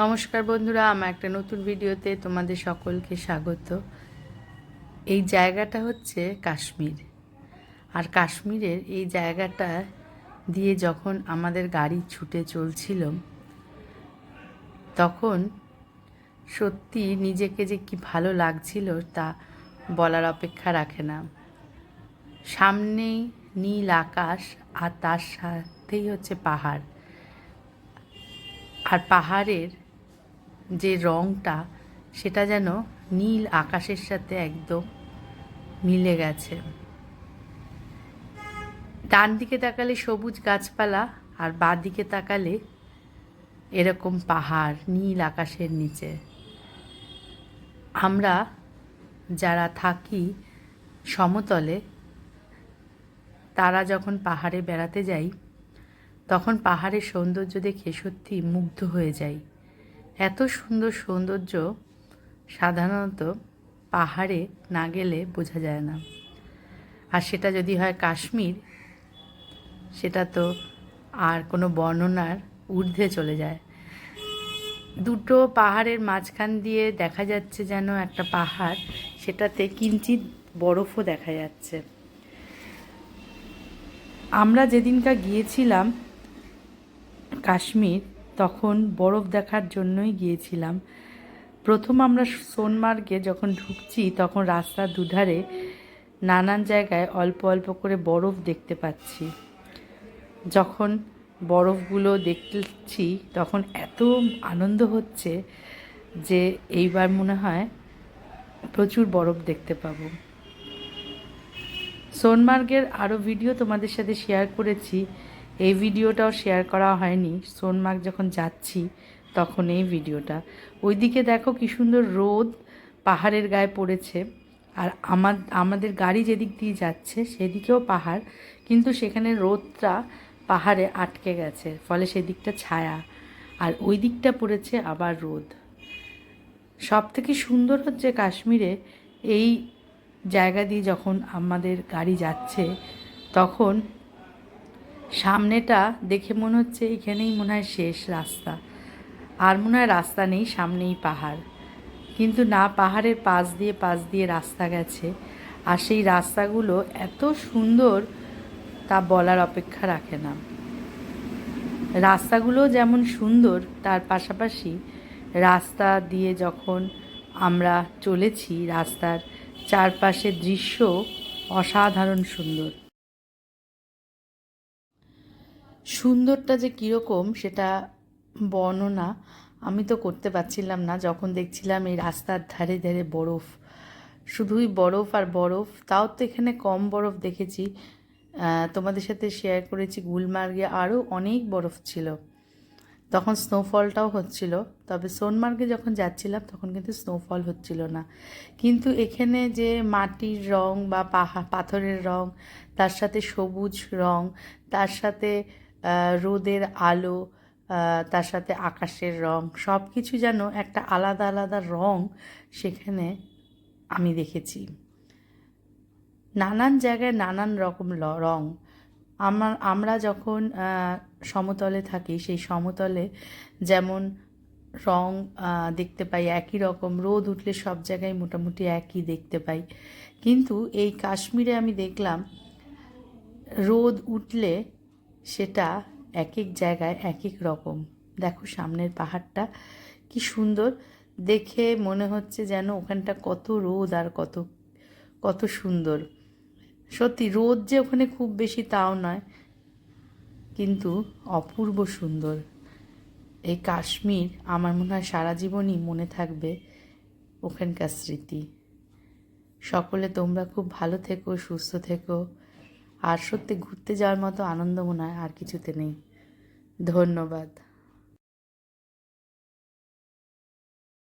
নমস্কার বন্ধুরা, আমার একটা নতুন ভিডিওতে তোমাদের সকলকে স্বাগত। এই জায়গাটা হচ্ছে কাশ্মীর। আর কাশ্মীরের এই জায়গাটা দিয়ে যখন আমাদের গাড়ি ছুটে চলছিল, তখন সত্যি নিজেকে যে কি ভালো লাগছিল তা বলার অপেক্ষা রাখে না। সামনেই নীল আকাশ আর তার সাথেই হচ্ছে পাহাড়। আর পাহাড়ের যে রঙটা সেটা যেন নীল আকাশের সাথে একদম মিলে গেছে। ডান দিকে তাকালে সবুজ গাছপালা আর বাঁ দিকে তাকালে এরকম পাহাড়, নীল আকাশের নিচে। আমরা যারা থাকি সমতলে, তারা যখন পাহাড়ে বেড়াতে যাই, তখন পাহাড়ের সৌন্দর্য দেখে সত্যি মুগ্ধ হয়ে যাই। এত সুন্দর সৌন্দর্য সাধারণত পাহাড়ে না গেলে বোঝা যায় না। আর সেটা যদি হয় কাশ্মীর, সেটা তো আর কোনো বর্ণনার ঊর্ধ্বে চলে যায়। দুটো পাহাড়ের মাঝখান দিয়ে দেখা যাচ্ছে যেন একটা পাহাড়, সেটাতে কিঞ্চিত বরফও দেখা যাচ্ছে। আমরা যেদিনকা গিয়েছিলাম কাশ্মীর তখন বরফ দেখার জন্যই গিয়েছিলাম। প্রথম আমরা সোনমার্গে যখন ঢুকছি, তখন রাস্তার দুধারে নানান জায়গায় অল্প অল্প করে বরফ দেখতে পাচ্ছি। যখন বরফগুলো দেখছি, তখন এত আনন্দ হচ্ছে যে এইবার মনে হয় প্রচুর বরফ দেখতে পাবো। সোনমার্গের আরও ভিডিও তোমাদের সাথে শেয়ার করেছি। এই ভিডিওটাও শেয়ার করা হয়নি। সোনমার্গ যখন যাচ্ছি, তখন এই ভিডিওটা। ওইদিকে দেখো কি সুন্দর রোদ পাহাড়ের গায়ে পড়েছে। আর আমার, আমাদের গাড়ি যেদিক দিয়ে যাচ্ছে, সেদিকেও পাহাড়। কিন্তু সেখানে রোদটা পাহাড়ে আটকে গেছে, ফলে সেদিকটা ছায়া। আর ওই দিকটা পড়েছে আবার রোদ। সব থেকে সুন্দর হচ্ছে কাশ্মীরে এই জায়গা দিয়ে যখন আমাদের গাড়ি যাচ্ছে, তখন সামনেটা দেখে মনে হচ্ছে এখানেই মনে হয় শেষ রাস্তা। আর মনে হয় রাস্তা নেই, সামনেই পাহাড়। কিন্তু না, পাহাড়ের পাশ দিয়ে পাশ দিয়ে রাস্তা গেছে। আর সেই রাস্তাগুলো এত সুন্দর তা বলার অপেক্ষা রাখে না। রাস্তাগুলো যেমন সুন্দর, তার পাশাপাশি রাস্তা দিয়ে যখন আমরা চলেছি, রাস্তার চারপাশের দৃশ্য অসাধারণ সুন্দর। সুন্দরটা যে কীরকম সেটা বর্ণনা আমি তো করতে পারছিলাম না। যখন দেখছিলাম এই রাস্তার ধারে ধারে বরফ, শুধুই বরফ আর বরফ, তাও তো এখানে কম বরফ দেখেছি। তোমাদের সাথে শেয়ার করেছি গুলমার্গে আরও অনেক বরফ ছিল। তখন স্নোফলটাও হচ্ছিল, তবে সোনমার্গে যখন যাচ্ছিলাম তখন কিন্তু স্নোফল হচ্ছিল না। কিন্তু এখানে যে মাটির রং বা পাহা, পাথরের রং, তার সাথে সবুজ রং, তার সাথে রোদের আলো তার সাথে আকাশের রং সব কিছু যেন একটা আলাদা আলাদা রং সেখানে আমি দেখেছি। নানান জায়গায় নানান রকম রং। আমার আমরা যখন সমতলে থাকি, সেই সমতলে যেমন রং দেখতে পাই, একই রকম, রোদ উঠলে সব জায়গায় মোটামুটি একই দেখতে পাই। কিন্তু এই কাশ্মীরে আমি দেখলাম, রোদ উঠলে সেটা এক এক জায়গায় এক এক রকম। দেখো সামনের পাহাড়টা কি সুন্দর। দেখে মনে হচ্ছে যেন ওখানটা কত রোদ আর কত কত সুন্দর। সত্যি রোদ যে ওখানে খুব বেশি তাও নয়, কিন্তু অপূর্ব সুন্দর। এই কাশ্মীর আমার মনে হয় সারা জীবনই মনে থাকবে ওখানকার স্মৃতি। সকলে তোমরা খুব ভালো থেকো, সুস্থ থেকো। আর সত্যি ঘুরতে যাওয়ার মতো আনন্দ মনে হয় আর কিছুতে নেই। ধন্যবাদ।